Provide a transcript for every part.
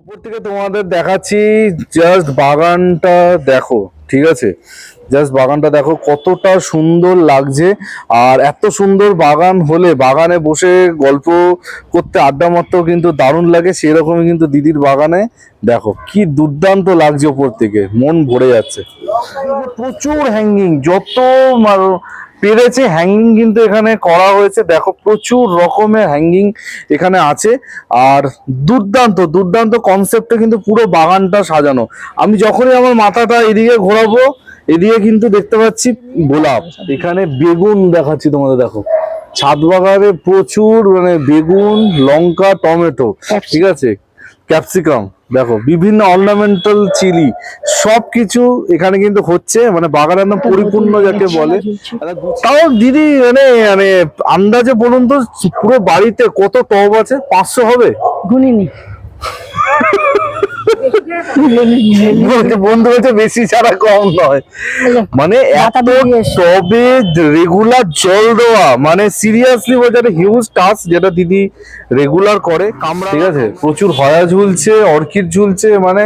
উপর থেকে তোমাদের দেখাচ্ছি জাস্ট বাগানটা দেখো, ঠিক আছে? জাস্ট বাগানটা দেখো, কতটা সুন্দর লাগছে। আর এত সুন্দর বাগান হলে, বাগানে বসে গল্প করতে, আড্ডা মারতেও কিন্তু দারুণ লাগে, সেরকমই কিন্তু দিদির বাগানে। দেখো, কি দুর্দান্ত লাগছে ওপর থেকে, মন ভরে যাচ্ছে। প্রচুর হ্যাঙ্গিং যত পেরেছে। হ্যাঙ্গিং কিন্তু এখানে করা হয়েছে। দেখো, প্রচুর রকমের হ্যাঙ্গিং এখানে আছে। আর দুর্দান্ত দুর্দান্ত কনসেপ্টে কিন্তু পুরো বাগানটা সাজানো। আমি যখনই আমার মাথাটা এদিকে ঘোরাবো, এদিকে কিন্তু দেখতে পাচ্ছি গোলাপ। এখানে বেগুন দেখাচ্ছি তোমাদের, দেখো। ছাদ বাগানে প্রচুর মানে বেগুন, লঙ্কা, টমেটো, ঠিক আছে? ক্যাপসিকাম দেখো বিভিন্ন অর্নামেন্টাল চিলি সবকিছু এখানে কিন্তু হচ্ছে মানে বাগান একদম পরিপূর্ণ যাকে বলে। তাও দিদি মানে মানে আন্দাজে বলুন তো পুরো বাড়িতে কত টব আছে? পাঁচশো হবে? গুনিনি। বন্ধু বেশি ছাড়া কম নয়। মানে এত টবে রেগুলার জল দেওয়া মানে সিরিয়াসলি বলছে একটা হিউজ টাস্ক যেটা দিদি রেগুলার করে কামড়া ঠিক আছে প্রচুর হয়া ঝুলছে অর্কিড ঝুলছে মানে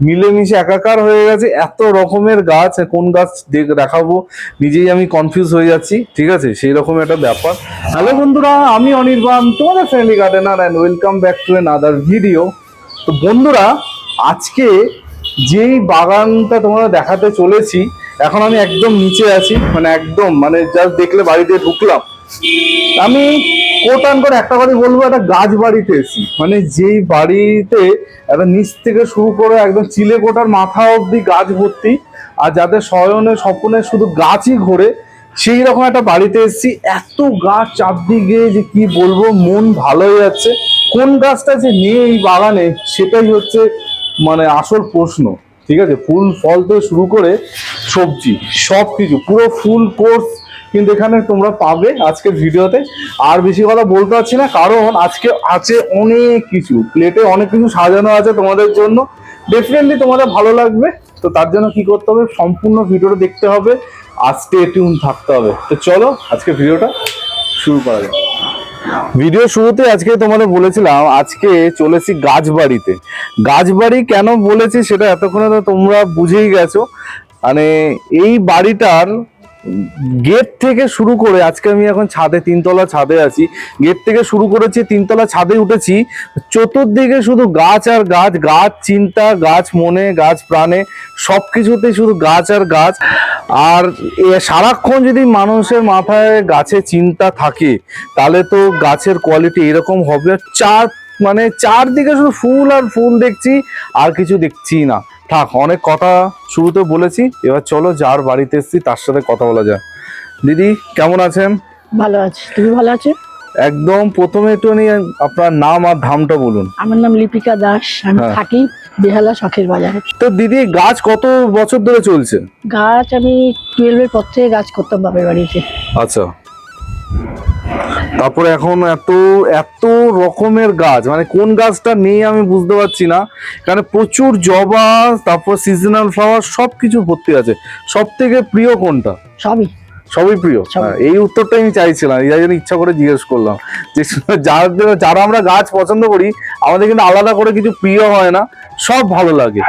মিলেমিশে একাকার হয়ে গেছে এত রকমের গাছ কোন গাছ দেখ- দেখাবো নিজেই আমি কনফিউজ হয়ে যাচ্ছি ঠিক আছে সেই রকম একটা ব্যাপার। হ্যালো বন্ধুরা আমি অনির্বাণ তোমাদের friendly gardener and welcome back to another video তো বন্ধুরা আজকে যেই বাগানটা তোমরা দেখাতে চলেছি, এখন আমি একদম নিচে আছি মানে একদম মানে জাস্ট দেখলে বাড়িতে ঢুকলাম। আমি কোট আন করে একটা কথা বলব, একটা গাছ বাড়িতে এসেছি। মানে যেই বাড়িতে একটা নিচ থেকে শুরু করে একদম চিলে কোটার মাথা অবধি গাছ ভর্তি, আর যাদের শয়নে স্বপ্নে শুধু গাছই ঘোরে, সেই রকম একটা বাড়িতে এসেছি। এত গাছ চারদিকে যে কি বলব, মন ভালো হয়ে যাচ্ছে। কোন গাছটা যে নেই এই বাগানে, সেটাই হচ্ছে মানে আসল প্রশ্ন, ঠিক আছে? ফুল, ফল থেকে শুরু করে সবজি সব কিছু পুরো ফুল কোর্স কিন্তু এখানে তোমরা পাবে আজকের ভিডিওতে। আর বেশি কথা বলতে পারছি না, কারণ আজকে আছে অনেক কিছু। প্লেটে অনেক কিছু সাজানো আছে তোমাদের জন্য। ডেফিনেটলি তোমাদের ভালো লাগবে। তো তার জন্য কি করতে হবে? সম্পূর্ণ ভিডিওটা দেখতে হবে। আর স্টে টিউন থাকতে হবে। তো চলো, আজকে ভিডিওটা শুরু করা যাক। ভিডিও শুরুতে আজকে তোমাদের বলেছিলাম, আজকে চলেছি গাছবাড়িতে। গাছবাড়ি কেন বলেছি সেটা এতক্ষণে তোমরা বুঝেই গেছো। মানে এই বাড়িটার গেট থেকে শুরু করে, আজকে আমি এখন ছাদে তিনতলা ছাদে আছি, গেট থেকে শুরু করেছি, তিনতলা ছাদে উঠেছি। চতুর্দিকে শুধু গাছ আর গাছ গাছ চিন্তা, গাছ মনে, গাছ প্রাণে সব কিছুতেই শুধু গাছ আর গাছ। আর সারাক্ষণ যদি মানুষের মাথায় গাছে চিন্তা থাকে, তাহলে তো গাছের কোয়ালিটি এরকম হবে। চার মানে চারদিকে শুধু ফুল আর ফুল দেখছি, আর কিছু দেখছি না। থাক অনেক কথা শুরুতে বলেছি এবার চলো যার বাড়িতে এসেছি তার সাথে কথা বলা যায় দিদি কেমন আছেন? ভালো আছে। তুমি ভালো আছো? একদম প্রথমে একটু আপনার নাম আর ধামটা বলুন। আমার নাম লিপিকা দাস আমি হ্যাঁ। থাকি বেহালা শখের বাজারে। তো দিদি গাছ কত বছর ধরে চলছে? গাছ আমি টুয়েলভের পর থেকে গাছ করতাম বাপের বাড়িতে। আচ্ছা। তারপরে এখন এত এত রকমের গাছ মানে কোন গাছটা নেই আমি বুঝতে পারছি না। কারণ প্রচুর জবা তারপর সিজনাল ফ্লাওয়ার সব কিছু ভর্তি আছে। সব থেকে প্রিয় কোনটা? সবই। সবই প্রিয়? হ্যাঁ, এই উত্তরটাই আমি চাইছিলাম এই জন্য ইচ্ছা করে জিজ্ঞেস করলাম। যে যাদের যারা আমরা গাছ পছন্দ করি আমাদের কিন্তু আলাদা করে কিছু প্রিয় হয় না সব ভালো লাগে।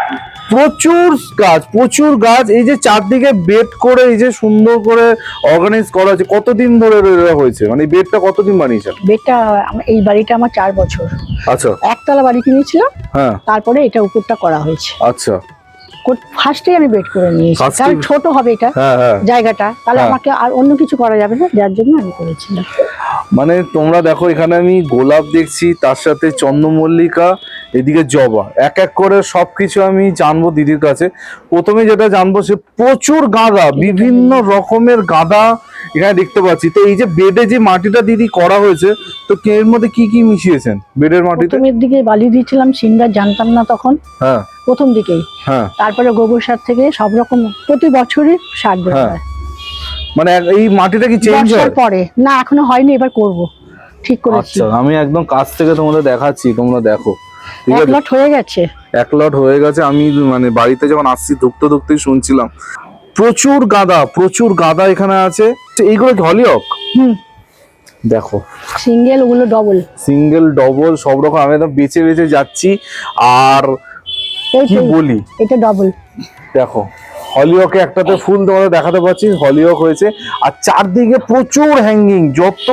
প্রচুর গাছ প্রচুর গাছ। এই যে চারদিকে বেড করে এই যে সুন্দর করে অর্গানাইজ করা হয়েছে। কতদিন ধরে হয়েছে? মানে বেডটা কতদিন বানিয়েছেন? বেডটা এই বাড়িটা আমার চার বছর। আচ্ছা। একতলা বাড়ি কিনেছিলাম। হ্যাঁ। তারপরে এটা উপরটা করা হয়েছে। আচ্ছা। ফার্স্টে আমি বেড করে নিয়েছি। কারণ ছোট হবে এটা হ্যাঁ হ্যাঁ। জায়গাটা। তাহলে হ্যাঁ। আমাকে আর অন্য কিছু করা যাবে না যার জন্য আমি করেছিলাম। মানে তোমরা দেখো এখানে আমি গোলাপ দেখছি তার সাথে চন্দ্রমল্লিকা এদিকে জবা। এক এক করে সবকিছু আমি জানব দিদির কাছে। প্রথমে যেটা জানব সে প্রচুর গাঁদা বিভিন্ন রকমের গাঁদা এখানে দেখতে পাচ্ছি। তো এই যে বেডে যে মাটিটা দিদি করা হয়েছে তো কি এর মধ্যে কি কি মিশিয়েছেন বেডের মাটিতে? প্রথমের দিকে বালি দিয়েছিলাম সিন্ডার জানতাম না তখন। হ্যাঁ। প্রথম দিকেই। হ্যাঁ। তারপরে গোবর সার থেকে সব রকম প্রতি বছরই সার দেওয়া হ্যাঁ, হয়। মানে এই মাটিটা কি চেঞ্জ হয়? পরে। না এখনও হয়নি এবার করব। ঠিক করেছি। আচ্ছা আমি একদম কাছ থেকে তোমাদের দেখাচ্ছি তোমরা দেখো। এক লট হয়ে গেছে। এক লট হয়ে গেছে। আমি মানে বাড়িতে যখন আসছি ধুকতে ধুকতেই শুনছিলাম। প্রচুর গাঁদা প্রচুর গাঁদা এখানে আছে। এইগুলো কি হলিওক হুম। দেখো। সিঙ্গেল ওগুলো ডবল সিঙ্গেল ডবল সব রকম। আমি একদম বেছে বেছে যাচ্ছি। আর কি বলি? এটা ডবল দেখো হলিওকে একটাতে ফুল তোমাদের দেখাতে পাচ্ছি। হলিওক হয়েছে। আর চারদিকে প্রচুর হ্যাঙ্গিং যত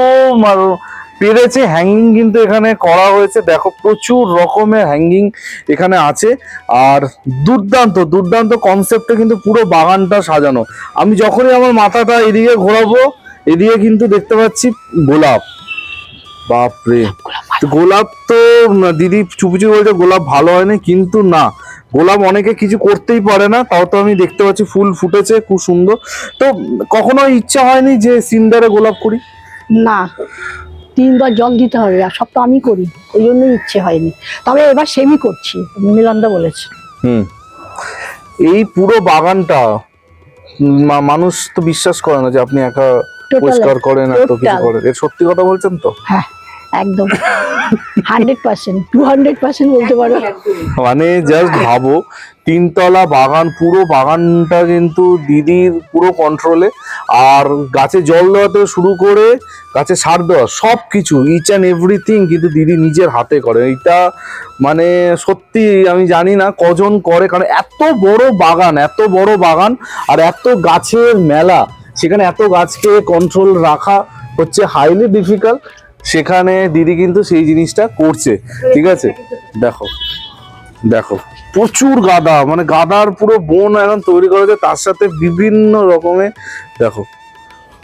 পেরেছে। হ্যাঙ্গিং কিন্তু এখানে করা হয়েছে। দেখো, প্রচুর রকমের হ্যাঙ্গিং এখানে আছে। আর দুর্দান্ত দুর্দান্ত কনসেপ্টে কিন্তু পুরো বাগানটা সাজানো। আমি যখনই আমার মাথাটা এদিকে ঘোরাবো, এদিকে কিন্তু দেখতে পাচ্ছি গোলাপ। বাপরে। গোলাপ তো দিদি চুপি চুপি বলছে গোলাপ ভালো হয়নি, কিন্তু না। গোলাপ অনেকে কিছু করতেই পারে না, তাও তো আমি দেখতে পাচ্ছি ফুল ফুটেছে, খুব সুন্দর। তো কখনো ইচ্ছা হয়নি যে সিন্ডারে গোলাপ করি? না। তিনবার জল দিতে হবে আর সব তো আমি করি ওই জন্যই ইচ্ছে হয়নি। তবে এবার সেমি করছি মিলনদা বলেছে। হুম। এই পুরো বাগানটা মানুষ তো বিশ্বাস করে না যে আপনি একা পরিষ্কার করেন এত কিছু করেন। এর সত্যি কথা বলছেন তো? হ্যাঁ। একদম। Hundred percent, two hundred percent বলতে পারো। মানে জাস্ট ভাবো, তিনতলা বাগান, পুরো বাগানটা কিন্তু দিদির পুরো কন্ট্রোলে আর গাছে জল দেওয়া থেকে শুরু করে, গাছে সার দেওয়া সব কিছু ইচ অ্যান্ড এভরিথিং কিন্তু দিদি নিজের হাতে করে। এটা মানে সত্যি আমি জানি না কজন করে, কারণ এত বড় বাগান, এত বড় বাগান, আর এত গাছের মেলা। সেখানে এত গাছকে কন্ট্রোল রাখা হচ্ছে হাইলি ডিফিকাল্ট সেখানে দিদি কিন্তু সেই জিনিসটা করছে ঠিক আছে? দেখো দেখো প্রচুর গাদা মানে গাদার পুরো বন এখন তৈরি করা হয়েছে তার সাথে বিভিন্ন রকমের দেখো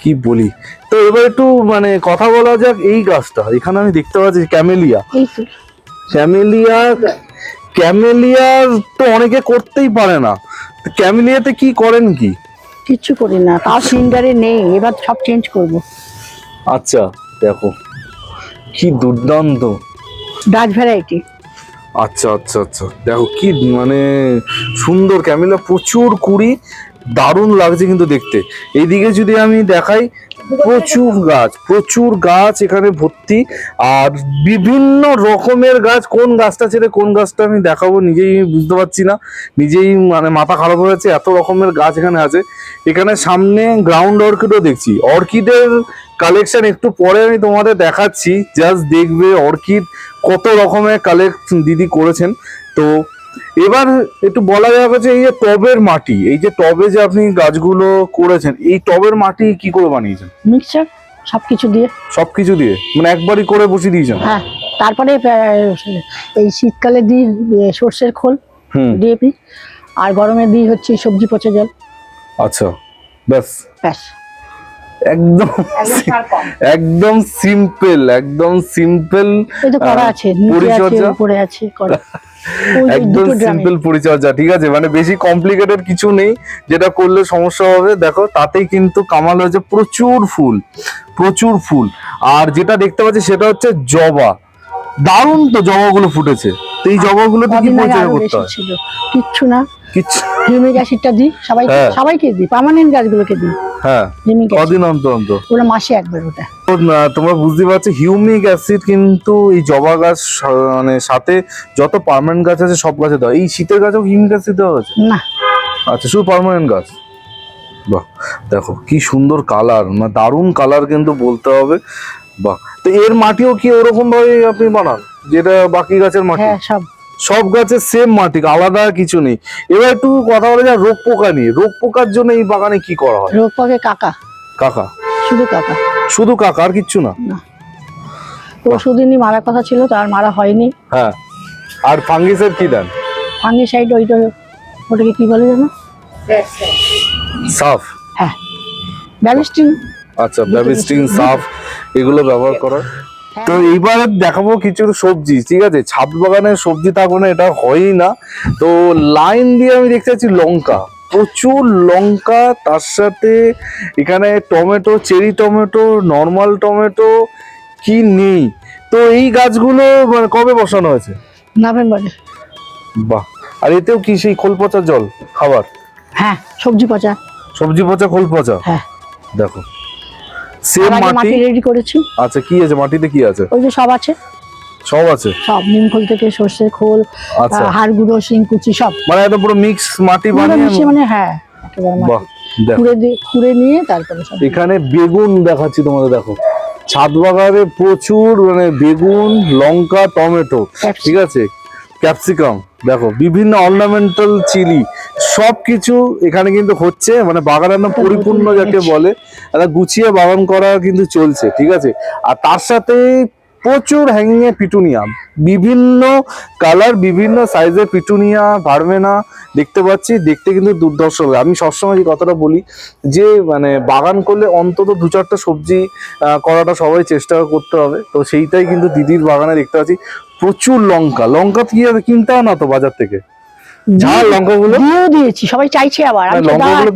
কি বলি? তো এবার একটু মানে কথা বলা যাক এই গাছটা এখানে আমি দেখতে পাচ্ছি ক্যামেলিয়া। ক্যামেলিয়া ক্যামেলিয়া তো অনেকে করতেই পারে না ক্যামেলিয়াতে কি করেন কি? কিচ্ছু করি না তাও সিঙ্গারে নেই এবার সব চেঞ্জ করব। আচ্ছা দেখো। কি দুর্দান্ত। ডাচ ভ্যারাইটি আচ্ছা আচ্ছা আচ্ছা। দেখো কি মানে সুন্দর ক্যামেলা প্রচুর কুড়ি দারুণ লাগছে কিন্তু দেখতে। এইদিকে যদি আমি দেখাই প্রচুর গাছ প্রচুর গাছ এখানে ভর্তি। আর বিভিন্ন রকমের গাছ কোন গাছটা ছেড়ে কোন গাছটা আমি দেখাবো নিজেই বুঝতে পারছি না। নিজেই মানে মাথা খারাপ হয়ে যাচ্ছে এত রকমের গাছ এখানে আছে। এখানে সামনে গ্রাউন্ড অর্কিডও দেখছি। অর্কিডের কালেকশন একটু পরে আমি তোমাদের দেখাচ্ছি জাস্ট দেখবে অর্কিড কত রকমের কালেক্ট দিদি করেছেন। তো এবার একটু বলা যাক যে এই যে টবের মাটি এই যে টবে যে আপনি গাছগুলো করেছেন এই টবের মাটি কি করে বানিয়েছেন? মিক্সচার সব কিছু দিয়ে। সবকিছু দিয়ে মানে একবারই করে বসিয়ে দিয়েছেন? হ্যাঁ তারপরে এই শীতকালে দিই আহ, সর্ষের খোল হুম। ডিএপি আর গরমে দিই হচ্ছে সবজি পচে জল। আচ্ছা ব্যাস। ব্যাস। একদম একদম সিম্পল একদম সিম্পল পরিচর্যা? উপরে আছে একদম সিম্পল পরিচর্যা ঠিক আছে? মানে বেশি কমপ্লিকেটেড কিছু নেই। যেটা করলে সমস্যা হবে দেখো তাতেই কিন্তু কামাল হয়েছে প্রচুর ফুল প্রচুর ফুল। আর যেটা দেখতে পাচ্ছি সেটা হচ্ছে জবা। দারুণ তো জবাগুলো ফুটেছে। তো এই জবাগুলোতে কি পরিচর্যা করতে হয়? কিচ্ছু না। অ্যাসিডটা দিই সবাইকে হ্যাঁ। সবাইকে দিই পার্মানেন্ট গাছগুলোকে দিই। হ্যাঁ। Humic acid. কদিন অন্তর অন্তর ওগুলো মাসে একবার ওটা। তোমরা বুঝতে পারছ হিউমিক অ্যাসিড কিন্তু এই জবা গাছ মানে সাথে যত পার্মানেন্ট গাছ আছে সব গাছে দেওয়া এই শীতের গাছেও হিউমিক অ্যাসিড দেওয়া হয়েছে? না। আচ্ছা শুধু পার্মানেন্ট গাছ? বাহ দেখো কি সুন্দর কালার মানে দারুণ কালার কিন্তু বলতে হবে। বাহ তো এর মাটিও কি ওরকম ভাবে আপনি বানান যেটা বাকি গাছের মাটি? হ্যাঁ সব। সব গাছের সেম মাটি আলাদা কিছু নেই। এবার একটু কথা বলা যায় রোগ পোকা নিয়ে। রোগ পোকার জন্য এই বাগানে কি করা হয়? রোগ পাকে কাকা। কাকা? শুধু কাকা। শুধু কাকা আর কিচ্ছু না? পরশুদিনই মারার কথা ছিল তার মারা হয়নি। হ্যাঁ। আর ফাঙ্গিসের কি দেন? ফাঙ্গিসাইড ওইটা ওটাকে কি বলে জানো সাফ। হ্যাঁ। ব্যাবিস্টিন আচ্ছা ব্যাবিস্টিং সাফ এগুলো ব্যবহার করা তো এইবার দেখাবো কিছু সবজি ঠিক আছে? ছাদ বাগানের সবজি থাকবে না এটা হয়ই না। তো লাইন দিয়ে আমি দেখতে পাচ্ছি লঙ্কা। প্রচুর লঙ্কা তার সাথে এখানে tomato cherry tomato normal tomato কি নেই? তো এই গাছগুলো মানে কবে বসানো হয়েছে? নভেম্বরে। বাহ! আর এতেও কি সেই খোল পচা জল খাবার? হ্যাঁ সবজি পচা। সবজি পচা খোল পচা? হ্যাঁ। দেখো। সেম মাটি? রেডি করেছি। আচ্ছা কি আছে? মাটিতে কি আছে? ওই যে সব আছে। সব আছে? সব নিম খোল থেকে খোল আচ্ছা। আহ, হাড় গুঁড়ো শিংকুচি সব। মানে একদম পুরো মিক্স মাটি বানিয়ে মানে হ্যাঁ একেবারে মাটি। খুঁড়ে দিয়ে খুঁড়ে নিয়ে তারপরে সব এখানে বেগুন দেখাচ্ছি তোমাদের দেখো। ছাদ বাগানে প্রচুর মানে বেগুন লঙ্কা টমেটো ঠিক আছে? ক্যাপসিকাম দেখো বিভিন্ন অর্নামেন্টাল চিলি সব কিছু এখানে কিন্তু হচ্ছে মানে বাগান পরিপূর্ণ যাকে বলে। একটা গুছিয়ে বাগান করা কিন্তু চলছে ঠিক আছে? আর তার সাথে প্রচুর হ্যাঙ্গিং এ পিটুনিয়া বিভিন্ন কালার বিভিন্ন সাইজের পিটুনিয়া ভার্মেনা দেখতে পাচ্ছি দেখতে কিন্তু দুর্ধর্ষ হবে আমি সবসময় এই কথাটা বলি যে মানে বাগান করলে অন্তত দু চারটা সবজি করাটা সবাই চেষ্টা করতে হবে। তো সেইটাই কিন্তু দিদির বাগানে দেখতে পাচ্ছি। প্রচুর লঙ্কা। লঙ্কা কি কিনতে হয় না তো বাজার থেকে? ঝাল লঙ্কাগুলো? দিয়েও দিয়েছি সবাই চাইছে আবার।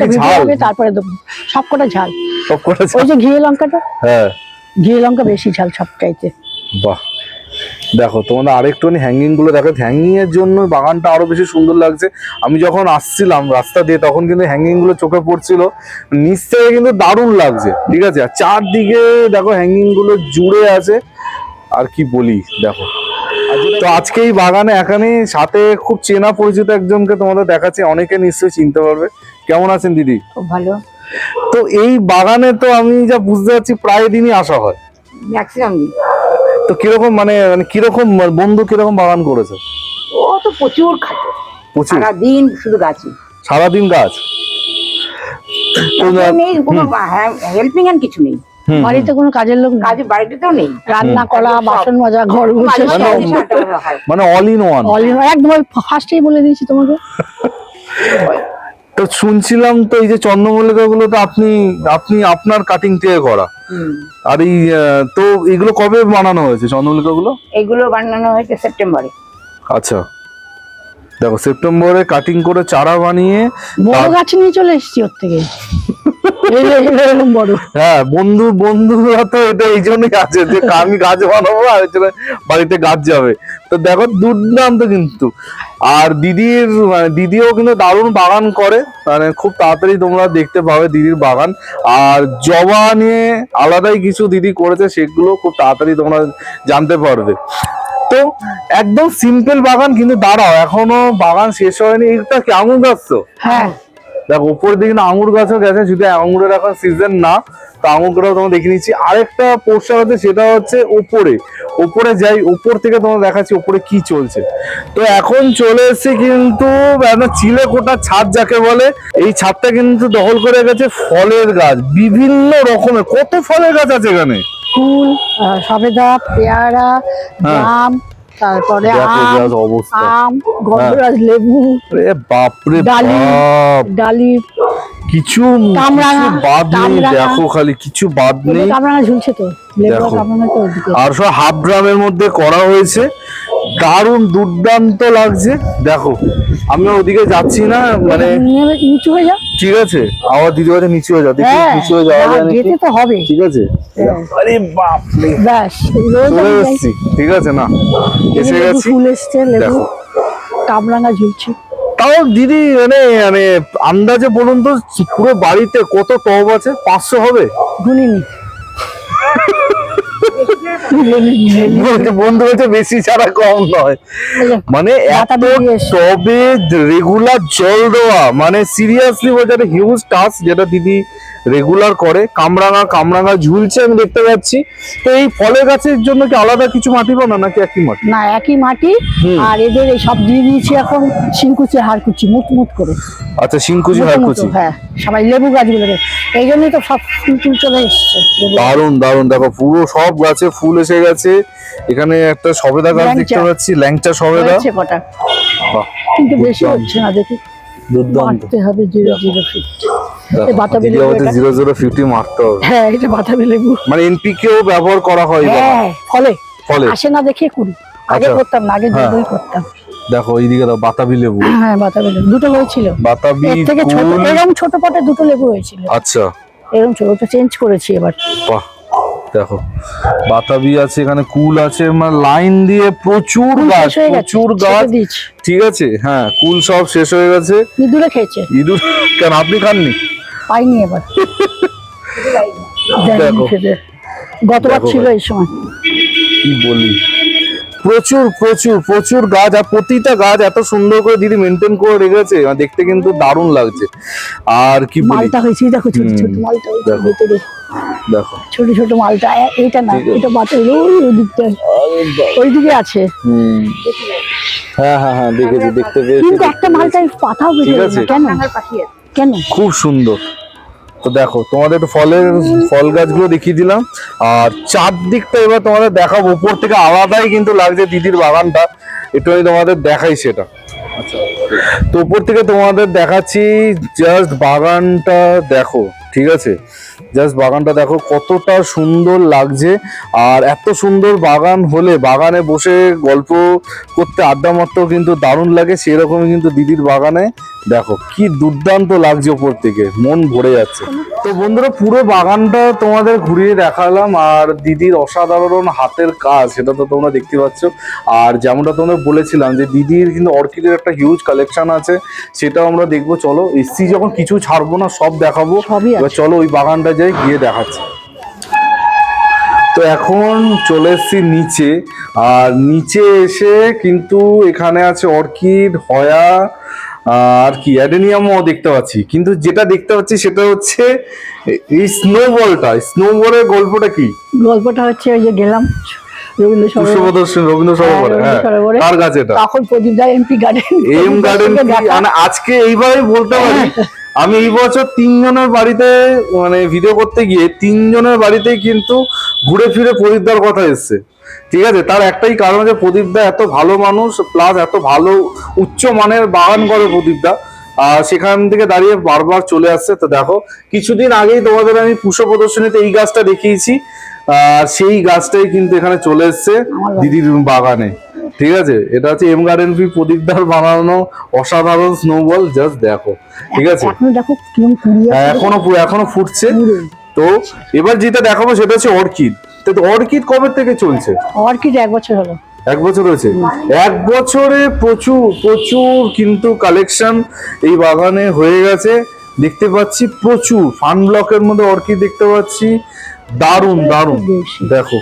কি ঝাল? হবে তারপরে দেবো। সব কটা ঝাল। সব কটা ঝাল? ওই যে ঘিয়ে লঙ্কাটা? হ্যাঁ। ঘিয়ে লঙ্কা বেশি ঝাল সব চাইতে। বাহ। দেখো তোমাদের আরেকটুখানি হ্যাঙ্গিংগুলো দেখো। হ্যাঙ্গিং এর জন্য বাগানটা আরও বেশি সুন্দর লাগছে। আমি যখন আসছিলাম রাস্তা দিয়ে তখন কিন্তু হ্যাঙ্গিংগুলো চোখে পড়ছিল। নিচ থেকে কিন্তু দারুণ লাগছে ঠিক আছে? আর চারদিকে দেখো হ্যাঙ্গিংগুলো জুড়ে আছে। আর কি বলি দেখো। তো আজকে এই বাগানে এখানে সাথে খুব চেনা পরিচিত একজনকে তোমাদের দেখাচ্ছি অনেকে নিশ্চয়ই চিনতে পারবে। কেমন আছেন দিদি? খুব ভালো। তো এই বাগানে তো আমি যা বুঝতে পারছি প্রায় দিনই আসা হয়। ম্যাক্সিমাম দিন। তো কীরকম মানে মানে কীরকম বন্ধু কীরকম বাগান করেছে? ও তো প্রচুর খাটে। প্রচুর? সারাদিন শুধু গাছে সারাদিন গাছ? কোনো হেল্পিং হ্যান্ড কিছু নেই। বাড়িতে কোনো কাজের লোক কাজে বাড়িতেও নেই। রান্না করা বাসন মাজা ঘর মুছে মানে বেলা হয়। মানে অল ইন ওয়ান অল একদম ফার্স্টেই বলে দিয়েছি তোমাকে। তো শুনছিলাম তো এই যে চন্দ্রমল্লিকা গুলো তো আপনি আপনি আপনার কাটিং থেকে করা। হুম। আর এই তো এগুলো কবে বানানো হয়েছে চন্দ্রমল্লিকা গুলো এগুলো বানানো হয়েছে সেপ্টেম্বরে। আচ্ছা। দেখো সেপ্টেম্বরে কাটিং করে চারা বানিয়ে বড় গাছ নিয়ে চলে এসেছি ওর থেকে। হ্যাঁ বন্ধু, বন্ধুরা তো এটা এই জন্যই আছে যে আমি গাছ বানাবো আর বাড়িতে গাছ যাবে। তো দেখো, দুর্দান্ত কিন্তু। আর দিদির মানে দিদিও কিন্তু দারুণ বাগান করে। মানে খুব তাড়াতাড়ি তোমরা দেখতে পাবে দিদির বাগান। আর জবা নিয়ে আলাদাই কিছু দিদি করেছে, সেগুলো খুব তাড়াতাড়ি তোমরা জানতে পারবে। তো একদম সিম্পল বাগান, কিন্তু দাঁড়াও, এখনও বাগান শেষ হয়নি। এটা কেমন গাছ তো? হ্যাঁ। দেখো উপরের দিকে না আঙুর গাছও গেছে যদি আঙুরের এখন সিজন না। তো আঙুরগুলো তোমার দেখে নিচ্ছি। আরেকটা পোর্শন আছে সেটা হচ্ছে ওপরে ওপরে যাই উপর থেকে তোমার দেখাচ্ছি ওপরে কি চলছে। তো এখন চলে এসেছে কিন্তু একটা চিলে কোটা ছাদ যাকে বলে এই ছাদটা কিন্তু দখল করে গেছে ফলের গাছ। বিভিন্ন রকমের কত ফলের গাছ আছে এখানে? ফুল সবেদা পেয়ারা হ্যাঁ। জাম তারপরে আম গন্ধরাজ লেবু রে বাপরে ডালিম। বাপ। ডালিম। কিছু বাদ নেই দেখো খালি কিছু বাদ নেই। ঝুলছে তো লেবু আর সব হাফ ড্রামের মধ্যে করা হয়েছে। দারুণ দুর্দান্ত লাগছে। দেখো আমি ওদিকে যাচ্ছি না মানে নিয়ে- নিচু হয়ে যাও। ঠিক আছে আবার দিদি বাড়ি নিচু হয়ে যাও দেখি হ্যাঁ নিচু হয়ে যাওয়া যায় নাকি? যেতে তো হবে। ঠিক আছে। হ্যাঁ। আরে বাপ রে ব্যাস চলে এসেছি ঠিক আছে না। এসে গেছি। ফুল এসছে লেবু দেখো। কামরাঙা ঝুলছে। তাও দিদি মানে মানে আন্দাজে বলুন তো পুরো বাড়িতে কত টব আছে? পাঁচশো হবে? গুনিনি। বন্ধু হচ্ছে বেশি ছাড়া কম নয়। মানে এত টবে রেগুলার জল দেওয়া মানে সিরিয়াসলি বাজারে হিউজ টাস্ক যেটা দিদি রেগুলার করে কামরাঙা কামরাঙা ঝুলছে আমি দেখতে পাচ্ছি। তো এই ফলের গাছের জন্য কি আলাদা কিছু মাটি বানা নাকি একই মাটি? না একই মাটি। আর এদের এই সব দিয়ে দিয়েছি এখন শিংকুচি হাড়কুচি মুট মুট করে। আচ্ছা শিংকুচি মুটো হারকুচি হ্যাঁ সবাই লেবু গাছগুলোকে। এই জন্যই তো সব ফুল চলে এসছে। দারুণ দারুণ দেখো পুরো সব গাছে ফুল এসে গেছে। এখানে একটা সবেদা গাছ দেখতে পাচ্ছি ল্যাংচা সবেদা। কিন্তু বেশি হচ্ছে না দেখি। দুর্দান্ত। হবে জিরো জিরো ফিফটি মারতে হবে। হ্যাঁ এটা বাতাবি লেবু। মানে এনপিকেও ব্যবহার করা হয় হ্যাঁ ফলে। ফলে। আসে না দেখে করি। আগে আচ্ছা। করতাম না আগে হ্যাঁ। দুটোই করতাম। দেখো এইদিকে দাও বাতাবি লেবু। হ্যাঁ বাতাবি লেবু। দুটো হয়েছিল। বাতাবি থেকে ছোট এরকম ছোট পটে দুটো লেবু হয়েছিল। আচ্ছা। এরকম ছোট চেঞ্জ করেছি এবার। বাহ। দেখো বাতাবি আছে এখানে কুল আছে মানে লাইন দিয়ে প্রচুর গাছ প্রচুর গাছ। ঠিক আছে? হ্যাঁ কুল সব শেষ হয়ে গেছে। ইঁদুরে খেয়েছে। ইঁদুর কেন আপনি খাননি? পাইনি এবার। দেখো। গতবার ছিল এই সময়। কি বলি? প্রচুর প্রচুর প্রচুর গাছ আর প্রতিটা গাছ এত সুন্দর করে দিদি মেনটেন করে রেখেছে। দেখতে কিন্তু দারুণ লাগছে। আর কি বলি? মালটা হয়েছে দেখো ছোট ছোট মালটা দেখো। ছোট ছোট মালটা এ- এইটা না। এটা বাতাস ওই ওইদিকে আছে। হুম। হ্যাঁ হ্যাঁ হ্যাঁ দেখেছি দেখতে পেয়েছি। কিন্তু একটা মালটা পাতাও ঠিক বেরোলো কেন? কেন? খুব সুন্দর। তো দেখো, তোমাদের একটু ফলের ফল গাছগুলো দেখিয়ে দিলাম। আর চারদিকটা এবার তোমাদের দেখাবো। উপর থেকে আলাদাই কিন্তু লাগছে দিদির বাগানটা। একটু আমি তোমাদের দেখাই সেটা। তো উপর থেকে তোমাদের দেখাচ্ছি জাস্ট বাগানটা দেখো, ঠিক আছে? জাস্ট বাগানটা দেখো, কতটা সুন্দর লাগছে। আর এত সুন্দর বাগান হলে, বাগানে বসে গল্প করতে, আড্ডা মারতেও কিন্তু দারুণ লাগে। সেরকমই কিন্তু দিদির বাগানে দেখো কি দুর্দান্ত লাগছে ওপর থেকে। মন ভরে যাচ্ছে। তো বন্ধুরা পুরো বাগানটা তোমাদের ঘুরিয়ে দেখালাম আর দিদির অসাধারণ হাতের কাজ সেটা তো তোমরা দেখতে পাচ্ছ। আর যেমনটা তোমাদের বলেছিলাম যে দিদির কিন্তু অর্কিডের একটা হিউজ কালেকশন আছে সেটাও আমরা দেখব। চলো এসছি যখন কিছু ছাড়বো না সব দেখাবো। এবার চলো ওই বাগানটা যাই গিয়ে দেখাচ্ছি। তো এখন চলে এসছি নিচে আর নিচে এসে কিন্তু এখানে আছে অর্কিড হয়া আর কি অ্যাডেনিয়ামও দেখতে পাচ্ছি। কিন্তু যেটা দেখতে পাচ্ছি সেটা হচ্ছে এই স্নোবলটা। স্নোবলের গল্পটা কি? গল্পটা হচ্ছে ওই যে গেলাম রবীন্দ্র সরোবর। হ্যাঁ, হ্যাঁ রবীন্দ্র সরোবরে। কার গাছ এটা। তখন প্রদীপ দা এমপি গার্ডেন এম গার্ডেন মানে আজকে এইভাবে বলতে পারি আমি এই বছর তিনজনের বাড়িতে মানে ভিডিও করতে গিয়ে তিনজনের বাড়িতেই কিন্তু ঘুরে ফিরে প্রদীপদার কথা এসছে। ঠিক আছে? তার একটাই কারণ যে প্রদীপদা এত ভালো মানুষ প্লাস এত ভালো উচ্চ মানের বাগান করে প্রদীপদা। আর সেখান থেকে দাঁড়িয়ে বারবার চলে আসছে। তো দেখো কিছুদিন আগেই তোমাদের আমি পুষ্প প্রদর্শনীতে এই গাছটা দেখিয়েছি। আর সেই গাছটাই কিন্তু এখানে চলে এসছে দিদির বাগানে। ঠিক আছে? এটা হচ্ছে এম গার্ডেন পি প্রদীপদার বানানো অসাধারণ স্নোবল জাস্ট দেখো। ঠিক আছে? এখনও হ্যাঁ, এখনও ফুটছে। তো এবার যেটা দেখাবো সেটা হচ্ছে অর্কিড। তো অর্কিড কবে থেকে চলছে? অর্কিড এক বছর হলো। এক বছর হয়েছে। এক বছরে প্রচুর প্রচুর কিন্তু কালেকশন এই বাগানে হয়ে গেছে। দেখতে পাচ্ছি প্রচুর। ফান ব্লকের মধ্যে অর্কিড দেখতে পাচ্ছি। দারুণ দারুণ। দেখো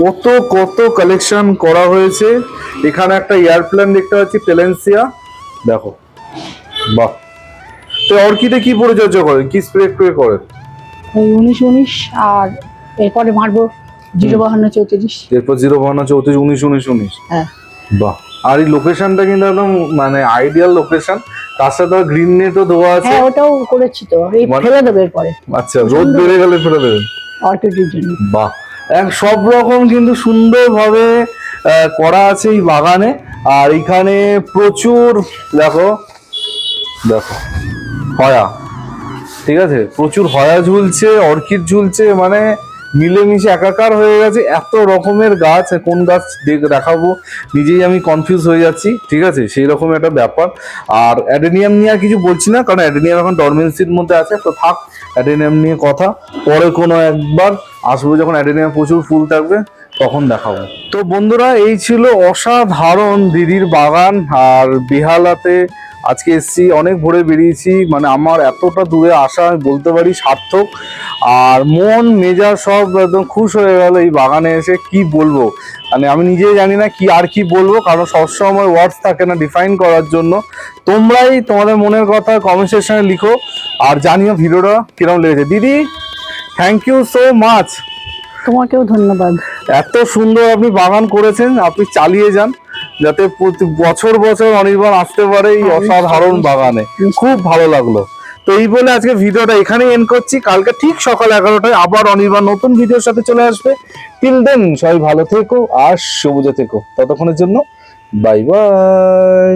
কত কত কালেকশন করা হয়েছে। এখানে একটা এয়ারপ্লেন দেখতে পাচ্ছি পেলেন্সিয়া দেখো বাহ। তো অর্কিডে কি পরিচর্যা করেন কি স্প্রে স্প্রে করেন উনিশ উনিশ আর এরপরে মারবো। জিরো বাহান্ন চৌত্রিশ। এরপর জিরো বান্ন চৌত্রিশ উনিশ উনিশ উনিশ। হ্যাঁ। বাহ। আর এই লোকেশনটা কিন্তু একদম মানে আইডিয়াল লোকেশন তার সাথে গ্রিন নেটও দেওয়া আছে। হ্যাঁ ওটাও করেছি তো। এই মানে- ফেলে দেবে এরপরে। আচ্ছা রোদ বেড়ে গেলে ফেলে দেবেন অর্কিডের জন্য। বাহ। এক সব রকম কিন্তু সুন্দরভাবে করা আছে এই বাগানে। আর এখানে প্রচুর দেখো দেখো হয়া। ঠিক আছে? প্রচুর হয়া ঝুলছে অর্কিড ঝুলছে মানে মিলেমিশে একাকার হয়ে গেছে। এত রকমের গাছ, কোন গাছ দেখ- দেখাবো? নিজেই আমি কনফিউজ হয়ে যাচ্ছি, ঠিক আছে? সেই রকম একটা ব্যাপার। আর অ্যাডেনিয়াম নিয়ে আর কিছু বলছি না, কারণ অ্যাডেনিয়াম এখন ডরমেন্সির মধ্যে আছে। তো থাক, অ্যাডেনিয়াম নিয়ে কথা। পরে কোনো একবার আসব যখন অ্যাডেনিয়াম প্রচুর ফুল থাকবে, তখন দেখাবো। তো বন্ধুরা, এই ছিল অসাধারণ দিদির বাগান। আর বেহালাতে আজকে এসছি অনেক ভোরে বেরিয়েছি মানে আমার এতটা দূরে আসা আমি বলতে পারি সার্থক। আর মন মেজাজ সব একদম খুশ হয়ে গেল এই বাগানে এসে কি বলব? মানে আমি নিজেই জানি না কি আর কি বলব কারণ সবসময় ওয়ার্ডস থাকে না ডিফাইন করার জন্য। তোমরাই তোমাদের মনের কথা কমেন্ট সেকশনে লিখো আর জানিও ভিডিওটা কীরকম লেগেছে। দিদি থ্যাংক ইউ সো মাচ তোমাকেও ধন্যবাদ। এত সুন্দর আপনি বাগান করেছেন আপনি চালিয়ে যান। যাতে প্রতি বছর বছর অনির্বাণ আসতে পারে এই হ্যাঁ, অসাধারণ বাগানে। নিশ্চয়ই। খুব ভালো লাগল। তো এই বলে আজকে ভিডিওটা এখানেই এন্ড করছি। কালকে ঠিক সকাল এগারোটায় আবার অনির্বাণ নতুন ভিডিওর সাথে চলে আসবে। টিল দেন সবাই ভালো থেকো আর সবুজে থেকো। ততক্ষণের জন্য বাই বাই